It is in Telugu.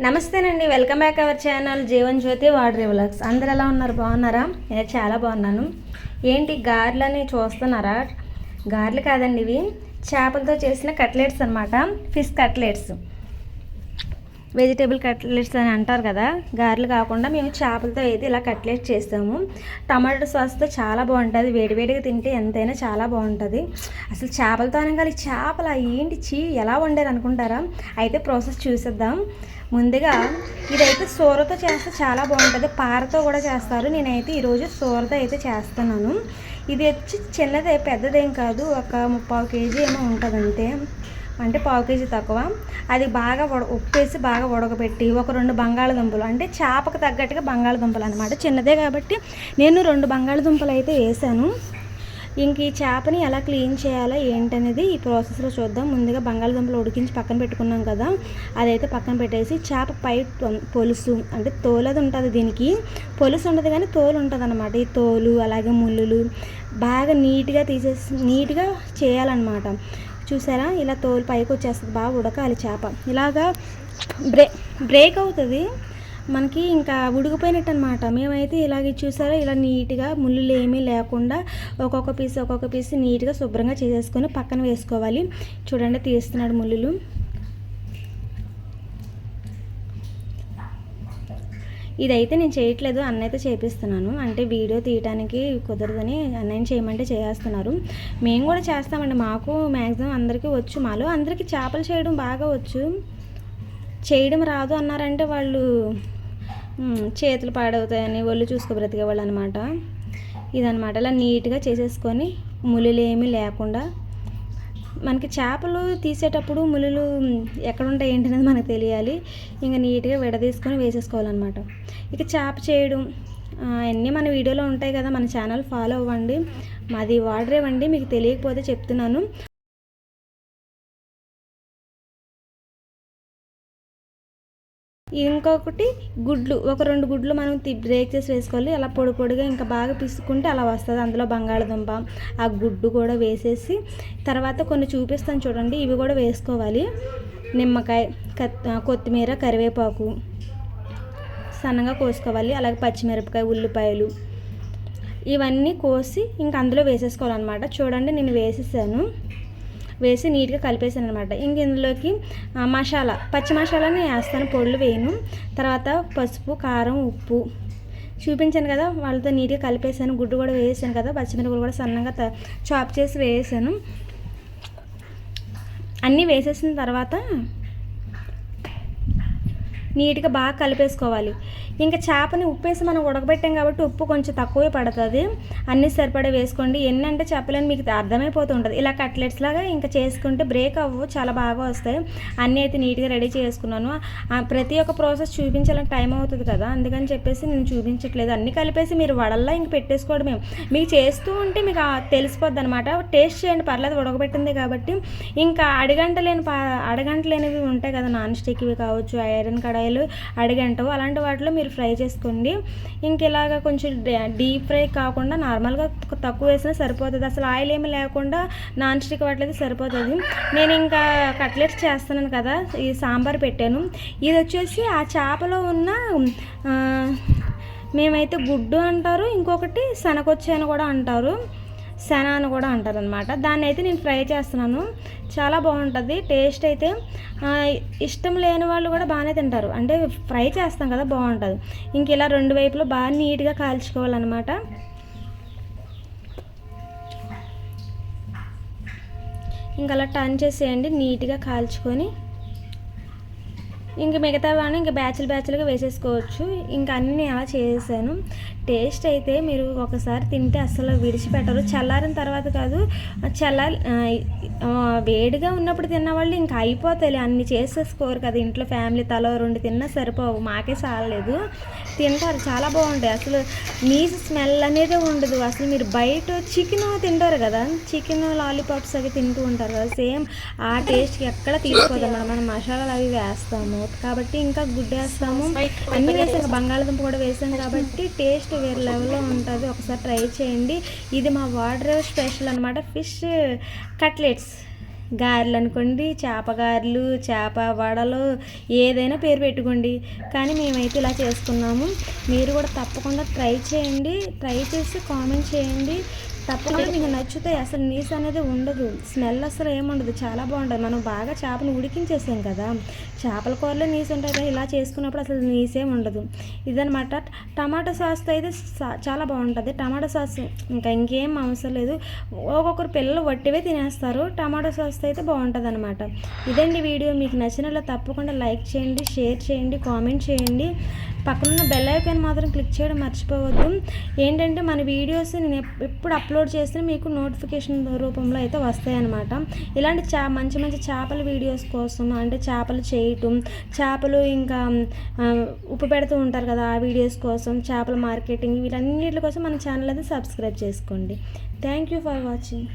నమస్తేనండి. Welcome back our channel Jeevan Jyothi water vlogs. అందరు ఎలా ఉన్నారు? బాగున్నారా? నేను చాలా బాగున్నాను. ఏంటి గార్లని చూస్తున్నారా? గారెలు కాదండి ఇవి. చేపలతో చేసిన కట్లెట్స్ అనమాట ఫిష్ కట్లెట్స్. వెజిటేబుల్ కట్లెట్స్ అని అంటారు కదా. గారెలు కాకుండా మేము చేపలతో అయితే ఇలా కట్లెట్స్ చేస్తాము. టమాటో సాస్తో చాలా బాగుంటుంది. వేడివేడిగా తింటే ఎంతైనా చాలా బాగుంటుంది. అసలు చేపలతో అనగాలి చేపల ఏంటి చీ ఎలా వండారు అనుకుంటారా? అయితే ప్రాసెస్ చూసేద్దాం. ముందుగా ఇదైతే సూరతో చేస్తే చాలా బాగుంటుంది. పారతో కూడా చేస్తారు. నేనైతే ఈరోజు సూరతో అయితే చేస్తున్నాను. ఇది వచ్చి చిన్నదే పెద్దదేం కాదు. ఒక ముప్పావు కేజీ ఏమో ఉంటుంది అంతే అంటే పావు కేజీ తక్కువ. అది బాగా ఉడ ఉప్పేసి బాగా ఉడకబెట్టి ఒక రెండు బంగాళదుంపలు. అంటే చేపకు తగ్గట్టుగా బంగాళదుంపలు అనమాట చిన్నదే కాబట్టి నేను రెండు బంగాళదుంపలు అయితే వేసాను. ఇంక ఈ చేపని ఎలా క్లీన్ చేయాలో ఏంటనేది ఈ ప్రాసెస్లో చూద్దాం. ముందుగా బంగాళదుంపలు ఉడికించి పక్కన పెట్టుకున్నాం కదా అదైతే పక్కన పెట్టేసి చేప పై పొలుసు అంటే తోలది ఉంటుంది దీనికి. పొలుసు ఉండదు కానీ తోలు ఉంటుంది అనమాట ఈ తోలు అలాగే ముళ్ళులు బాగా నీట్గా తీసేసి నీట్గా చేయాలన్నమాట. చూసారా? ఇలా తోలు పైకి వచ్చేస్తుంది బాగా ఉడకాలి చేప. ఇలాగా బ్రే బ్రేక్ అవుతుంది. మనకి ఇంకా ఉడికిపోయినట్టు అనమాట మేమైతే ఇలాగ చూసారో ఇలా నీట్గా ముళ్ళు ఏమీ లేకుండా ఒక్కొక్క పీస్ ఒక్కొక్క పీస్ నీట్గా శుభ్రంగా చేసేసుకొని పక్కన వేసుకోవాలి. చూడండి తీస్తున్నాడు ముళ్ళులు. ఇదైతే నేను చేయట్లేదు అన్నైతే చేపిస్తున్నాను. అంటే వీడియో తీయడానికి కుదరదని అన్నయ్య చేయమంటే చేస్తున్నారు. మేము కూడా చేస్తామండి మాకు మ్యాక్సిమం అందరికీ వచ్చు. మాలో అందరికీ చేపలు చేయడం బాగా వచ్చు. చేయడం రాదు అన్నారంటే వాళ్ళు చేతులు పాడవుతాయని ఒళ్ళు చూసుకో బ్రతికే వాళ్ళు అనమాట ఇదనమాట. ఇలా నీట్గా చేసేసుకొని ములులేమీ ఏమీ లేకుండా మనకి చేపలు తీసేటప్పుడు ములులు ఎక్కడ ఉంటాయి అనేది మనకు తెలియాలి. ఇంకా నీట్గా విడదీసుకొని వేసేసుకోవాలన్నమాట ఇక చేప చేయడం అన్నీ మన వీడియోలో ఉంటాయి కదా మన ఛానల్ ఫాలో అవ్వండి. మాది వాడరేవండి మీకు తెలియకపోతే చెప్తున్నాను. ఇంకొకటి గుడ్లు ఒక రెండు గుడ్లు మనం బ్రేక్ చేసి వేసుకోవాలి. అలా పొడి పొడిగా ఇంకా బాగా పిసుకుంటే అలా వస్తుంది. అందులో బంగాళదుంప ఆ గుడ్డు కూడా వేసేసి తర్వాత కొన్ని చూపిస్తాను చూడండి. ఇవి కూడా వేసుకోవాలి. నిమ్మకాయ కొత్తిమీర కరివేపాకు సన్నగా కోసుకోవాలి. అలాగే పచ్చిమిరపకాయ ఉల్లిపాయలు ఇవన్నీ కోసి ఇంకా అందులో వేసేసుకోవాలన్నమాట. చూడండి నేను వేసేసాను. వేసి నీట్గా కలిపేసాను అనమాట ఇంక ఇందులోకి మసాలా పచ్చి మసాలాని వేస్తాను. పొడులు వేయను. తర్వాత పసుపు కారం ఉప్పు. చూపించాను కదా వాళ్ళతో నీట్గా కలిపేసాను గుడ్డు కూడా వేసాను కదా పచ్చిమిరపకాయలు కూడా సన్నగా చాప్ చేసి వేసాను. అన్నీ వేసేసిన తర్వాత నీట్గా బాగా కలిపేసుకోవాలి. ఇంకా చేపని ఉప్పేసి మనం ఉడకబెట్టాం కాబట్టి ఉప్పు కొంచెం తక్కువే పడుతుంది. అన్నీ సరిపడే వేసుకోండి. ఎన్ని అంటే చెప్పలేని మీకు అర్థమైపోతూ ఉంటుంది ఇలా కట్లెట్స్ లాగా ఇంకా చేసుకుంటే బ్రేక్ అవ్వు చాలా బాగా వస్తాయి. అన్నీ అయితే నీట్గా రెడీ చేసుకున్నాను. ప్రతి ఒక్క ప్రాసెస్ చూపించాలని టైం అవుతుంది కదా. అందుకని చెప్పేసి నేను చూపించట్లేదు. అన్నీ కలిపేసి మీరు వడల్లా ఇంక పెట్టేసుకోవడమే మీకు చేస్తూ ఉంటే మీకు తెలిసిపోద్ది అనమాట టేస్ట్ చేయండి. పర్లేదు ఉడకబెట్టింది కాబట్టి. ఇంకా అడగంటలేని పా అడగంటలేనివి ఉంటాయి కదా. నాన్ స్టిక్వి కావచ్చు ఐరన్ కడాయిలు అడిగంటవు అలాంటి వాటిలో మీరు ఫ్రై చేసుకోండి. ఇంక ఇలాగ కొంచెం డీప్ ఫ్రై కాకుండా నార్మల్గా తక్కువ వేసినా సరిపోతుంది. అసలు ఆయిల్ ఏమి లేకుండా నాన్ స్టిక్ వాటిలో సరిపోతుంది. నేను ఇంకా కట్లెట్స్ చేస్తున్నాను కదా ఈ సాంబార్ పెట్టాను. ఇది వచ్చేసి ఆ చేపలో ఉన్న మేమైతే గుడ్డు అంటారు ఇంకొకటి శనగొచ్చి అని కూడా అంటారు. శన అని కూడా అంటారు అనమాట దాన్ని అయితే నేను ఫ్రై చేస్తున్నాను. చాలా బాగుంటుంది. టేస్ట్ అయితే ఇష్టం లేని వాళ్ళు కూడా బాగానే తింటారు. అంటే ఫ్రై చేస్తాం కదా బాగుంటుంది. ఇంక ఇలా రెండు వైపులో బాగా నీట్గా కాల్చుకోవాలన్నమాట. ఇంకా అలా టర్న్ చేసేయండి నీట్గా కాల్చుకొని. ఇంక మిగతా వాడిని ఇంకా బ్యాచ్లు బ్యాచ్లుగా వేసేసుకోవచ్చు. ఇంకా అన్నీ అలా చేసాను టేస్ట్ అయితే మీరు ఒకసారి తింటే అసలు విడిచిపెట్టరు. చల్లారిన తర్వాత కాదు చల్లారి వేడిగా ఉన్నప్పుడు తిన్న వాళ్ళు ఇంకా అయిపోతాయి అన్ని చేసేసుకోరు కదా ఇంట్లో ఫ్యామిలీ తల రెండు తిన్నా సరిపోవు. మాకే చాలలేదు తింటారు. చాలా బాగుంటాయి. అసలు నీసు స్మెల్ అనేది ఉండదు. అసలు మీరు బయట చికెన్ తింటారు కదా చికెన్ లాలీపాప్స్ అవి తింటూ ఉంటారు కదా సేమ్ ఆ టేస్ట్కి ఎక్కడ తీసుకోదాం. మనం మనం మసాలాలు అవి వేస్తాము. కాబట్టి ఇంకా గుడ్డు వేస్తాము. అన్నీ వేసాం బంగాళదుంప కూడా వేసాం కాబట్టి టేస్ట్ వేరే లెవెల్లో ఉంటుంది. ఒకసారి ట్రై చేయండి. ఇది మా వాటర్ స్పెషల్ అనమాట ఫిష్ కట్లెట్స్. గారెలు అనుకోండి చేప గారెలు చేప వడలు ఏదైనా పేరు పెట్టుకోండి. కానీ మేమైతే ఇలా చేసుకున్నాము. మీరు కూడా తప్పకుండా ట్రై చేయండి. ట్రై చేసి కామెంట్ చేయండి. తప్పకుండా మీకు నచ్చుతాయి అసలు నీసు అనేది ఉండదు. స్మెల్ అసలు ఏముండదు చాలా బాగుంటుంది. మనం బాగా చేపను ఉడికించేసాం కదా. చేపల కూరలో నీసు ఉంటాయి కదా. ఇలా చేసుకున్నప్పుడు అసలు నీసేం ఉండదు. ఇదనమాట టమాటా సాస్తో అయితే సా- చాలా బాగుంటుంది. టమాటా సాస్ ఇంకా ఇంకేం అవసరం లేదు. ఒక్కొక్కరు పిల్లలు వట్టివే తినేస్తారు. టమాటా సాస్తో అయితే బాగుంటుంది అనమాట ఇదండి వీడియో. మీకు నచ్చినట్లు తప్పకుండా లైక్ చేయండి షేర్ చేయండి కామెంట్ చేయండి. పక్కనున్న బెల్ ఐకాన్ మాత్రం క్లిక్ చేయడం మర్చిపోవద్దు. ఏంటంటే మన వీడియోస్ నేను ఎప్పుడు అప్లోడ్ చేస్తే మీకు నోటిఫికేషన్ రూపంలో అయితే వస్తాయన్నమాట. ఇలాంటి చా మంచి మంచి చేపల వీడియోస్ కోసం అంటే చేపలు చేయటం చేపలు ఇంకా ఉప్పు పెడుతూ ఉంటారు కదా ఆ వీడియోస్ కోసం చేపల మార్కెటింగ్ వీటన్నిటి కోసం మన ఛానల్ అయితే సబ్స్క్రైబ్ చేసుకోండి. Thank you for watching